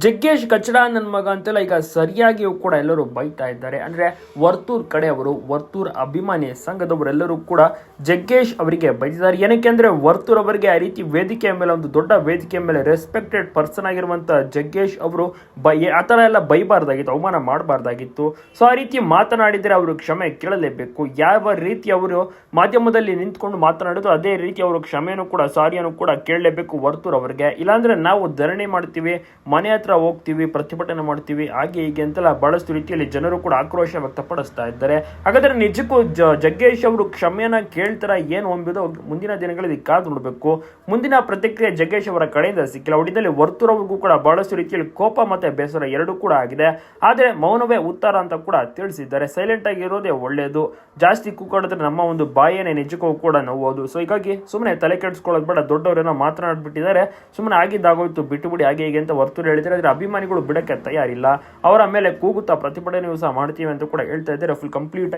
ಜಗ್ಗೇಶ್ ಕಚಡ ನನ್ನ ಮಗ ಅಂತೆಲ್ಲ ಈಗ ಸರಿಯಾಗಿಯೂ ಕೂಡ ಎಲ್ಲರೂ ಬೈತಾ ಇದ್ದಾರೆ. ಅಂದ್ರೆ ವರ್ತೂರ್ ಕಡೆಯವರು ವರ್ತೂರ್ ಅಭಿಮಾನಿ ಸಂಘದವರೆಲ್ಲರೂ ಕೂಡ ಜಗ್ಗೇಶ್ ಅವರಿಗೆ ಬೈದಿದ್ದಾರೆ. ಏನಕ್ಕೆ ಅಂದ್ರೆ ವರ್ತೂರ್ ಅವರಿಗೆ ಆ ರೀತಿ ವೇದಿಕೆಯ ಮೇಲೆ, ಒಂದು ದೊಡ್ಡ ವೇದಿಕೆಯ ಮೇಲೆ ರೆಸ್ಪೆಕ್ಟೆಡ್ ಪರ್ಸನ್ ಆಗಿರುವಂತ ಜಗ್ಗೇಶ್ ಅವರು ಬೈ, ಆ ಥರ ಎಲ್ಲ ಬೈಬಾರ್ದಾಗಿತ್ತು, ಅವಮಾನ ಮಾಡಬಾರ್ದಾಗಿತ್ತು. ಸೊ ಆ ರೀತಿ ಮಾತನಾಡಿದರೆ ಅವರು ಕ್ಷಮೆ ಕೇಳಲೇಬೇಕು. ಯಾವ ರೀತಿ ಅವರು ಮಾಧ್ಯಮದಲ್ಲಿ ನಿಂತ್ಕೊಂಡು ಮಾತನಾಡೋದು ಅದೇ ರೀತಿ ಅವರು ಕ್ಷಮೆಯನ್ನು ಕೂಡ, ಸಾರಿಯನ್ನು ಕೂಡ ಕೇಳಲೇಬೇಕು ವರ್ತೂರ್ ಅವರಿಗೆ. ಇಲ್ಲಾಂದ್ರೆ ನಾವು ಧರಣಿ ಮಾಡ್ತೀವಿ, ಮನೆ ಹತ್ರ ಹೋಗ್ತೀವಿ, ಪ್ರತಿಭಟನೆ ಮಾಡ್ತೀವಿ, ಹಾಗೆ ಹೀಗೆ ಅಂತೆಲ್ಲ ಬಹಳಷ್ಟು ರೀತಿಯಲ್ಲಿ ಜನರು ಕೂಡ ಆಕ್ರೋಶ ವ್ಯಕ್ತಪಡಿಸ್ತಾ ಇದ್ದಾರೆ. ಹಾಗಾದ್ರೆ ನಿಜಕ್ಕೂ ಜಗ್ಗೇಶ್ ಅವರು ಕ್ಷಮೆಯನ್ನ ಕೇಳ್ತಾರ ಏನು ಹೊಂಬಿದೋ ಮುಂದಿನ ದಿನಗಳಲ್ಲಿ ಕಾದು ನೋಡಬೇಕು. ಮುಂದಿನ ಪ್ರತಿಕ್ರಿಯೆ ಜಗ್ಗೇಶ್ ಅವರ ಕಡೆಯಿಂದ ಸಿಕ್ಕಿಲ್ಲ. ಒಟ್ಟಿನಲ್ಲಿ ವರ್ತುರವರಿಗೂ ಕೂಡ ಬಹಳಷ್ಟು ರೀತಿಯಲ್ಲಿ ಕೋಪ ಮತ್ತೆ ಬೇಸರ ಎರಡೂ ಕೂಡ ಆಗಿದೆ. ಆದರೆ ಮೌನವೇ ಉತ್ತರ ಅಂತ ಕೂಡ ತಿಳಿಸಿದ್ದಾರೆ. ಸೈಲೆಂಟ್ ಆಗಿ ಇರೋದೇ ಒಳ್ಳೆಯದು ಜಾಸ್ತಿ ಕೂಗಾಡಿದ್ರೆ ನಮ್ಮ ಒಂದು ಬಾಯೇನೆ ನಿಜಕ್ಕೂ ಕೂಡ ನೋವೋದು ಸೊ ಹೀಗಾಗಿ ಸುಮ್ಮನೆ ತಲೆ ಕೆಡಿಸ್ಕೊಳ್ಳೋದು ಬೇಡ. ದೊಡ್ಡವರೇನೋ ಮಾತನಾಡ್ಬಿಟ್ಟಿದ್ದಾರೆ. ಸುಮ್ಮನೆ ಆಗಿದ್ದಾಗೋಯ್ತು, ಬಿಟ್ಟು ಬಿಡಿ, ಹಾಗೆ ಹೀಗೆ ಅಂತ ವರ್ತೂರು ಹೇಳಿದರೆ ಆದರೆ ಅಭಿಮಾನಿಗಳು ಬಿಡಕ್ಕೆ ತಯಾರಿಲ್ಲ. ಅವರ ಮೇಲೆ ಕೂಗುತ್ತಾ ಪ್ರತಿಭಟನೆಯೂ ಸಹ ಮಾಡ್ತೀವಿ ಅಂತ ಕೂಡ ಹೇಳ್ತಾ ಇದ್ದಾರೆ. Full complete